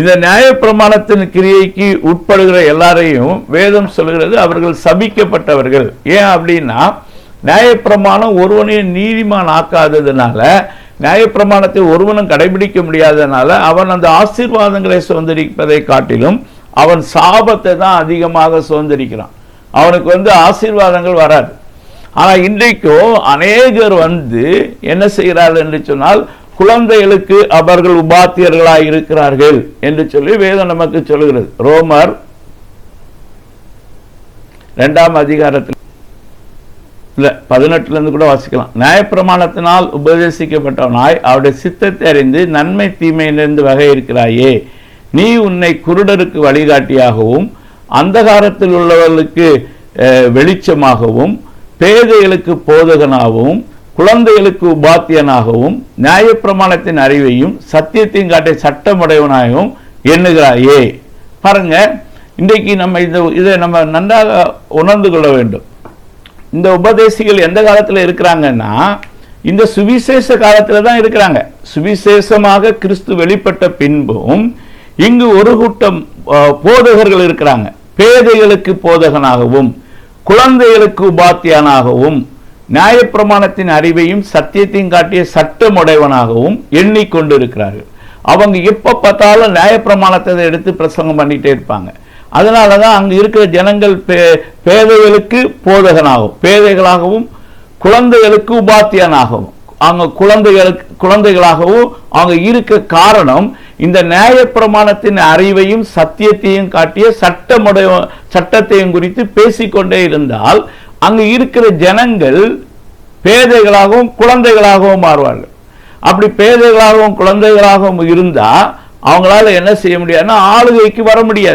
இந்த நியாயப்பிரமாணத்தின் கிரியைக்கு உட்படுகிற எல்லாரையும் வேதம் சொல்கிறது அவர்கள் சபிக்கப்பட்டவர்கள். ஏன் அப்படின்னா நியாயப்பிரமாணம் ஒருவனையும் நீதிமான் ஆக்காததுனால நியாயப்பிரமாணத்தை ஒருவனும் கடைபிடிக்க முடியாததுனால அவன் அந்த ஆசீர்வாதங்களை சுதந்திரிப்பதை காட்டிலும் அவன் சாபத்தை தான் அதிகமாக சுதந்திரிக்கிறான். அவனுக்கு வந்து ஆசீர்வாதங்கள் வராது. ஆனால் இன்றைக்கும் அநேகர் வந்து என்ன செய்கிறார்கள் என்று சொன்னால் குழந்தைகளுக்கு அவர்கள் உபாத்தியர்களாய் இருக்கிறார்கள் என்று சொல்லி வேதம் நமக்கு சொல்லுகிறது. ரோமர் இரண்டாம் அதிகாரத்தில் இல்லை பதினெட்டுலேருந்து கூட வாசிக்கலாம். நியாயப்பிரமாணத்தினால் உபதேசிக்கப்பட்டவனாய் அவருடைய சித்தத்தை அறிந்து நன்மை தீமையிலிருந்து வகை இருக்கிறாயே நீ உன்னை குருடருக்கு வழிகாட்டியாகவும் அந்தகாரத்தில் உள்ளவர்களுக்கு வெளிச்சமாகவும் பேதைகளுக்கு போதகனாகவும் குழந்தைகளுக்கு உபாத்தியனாகவும் நியாயப்பிரமாணத்தின் அறிவையும் சத்தியத்தையும் காட்டிய சட்டமுடையவனாகவும் எண்ணுகிறாயே. பாருங்க இன்றைக்கு நம்ம இந்த இதை நம்ம நன்றாக உணர்ந்து கொள்ள வேண்டும். இந்த உபதேசிகள் எந்த காலத்தில் இருக்கிறாங்கன்னா இந்த சுவிசேஷ காலத்தில் தான் இருக்கிறாங்க. சுவிசேஷமாக கிறிஸ்து வெளிப்பட்ட பின்பும் இங்கு ஒரு கூட்டம் போதகர்கள் இருக்கிறாங்க. பேதைகளுக்கு போதகனாகவும் குழந்தைகளுக்கு உபாத்தியானாகவும் நியாயப்பிரமாணத்தின் அறிவையும் சத்தியத்தையும் காட்டிய சட்டமுடையவனாகவும் எண்ணிக்கொண்டிருக்கிறார்கள். அவங்க எப்போ பார்த்தாலும் நியாயப்பிரமாணத்தை எடுத்து பிரசங்கம் பண்ணிகிட்டே இருப்பாங்க. அதனால தான் அங்கே இருக்கிற ஜனங்கள் பே- பேதைகளுக்கு போதகனாகும் பேதைகளாகவும் குழந்தைகளுக்கு உபாத்தியனாகவும் அவங்க குழந்தைகளுக்கு குழந்தைகளாகவும் அவங்க இருக்க காரணம் இந்த நியாயப்பிரமாணத்தின் அறிவையும் சத்தியத்தையும் காட்டிய சட்டமுடைய சட்டத்தையும் குறித்து பேசிக்கொண்டே இருந்தால் அங்கு இருக்கிற ஜனங்கள் பேதைகளாகவும் குழந்தைகளாகவும் மாறுவார்கள். அப்படி பேதைகளாகவும் குழந்தைகளாகவும் இருந்தா அவங்களால என்ன செய்ய முடியாதுன்னா ஆளுகைக்கு வர முடியாது.